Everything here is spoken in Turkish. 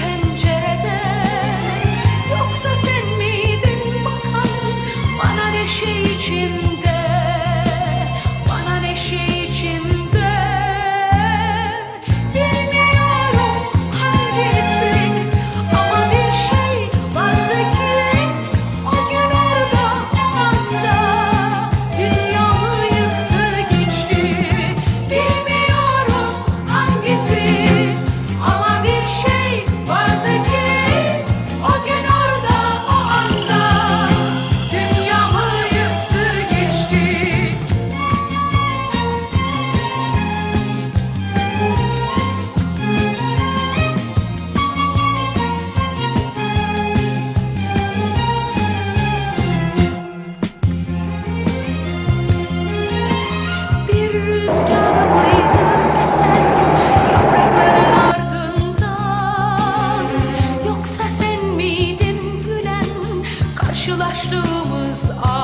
pencerede. Yoksa sen miydin? Bakan bana ne şey is all.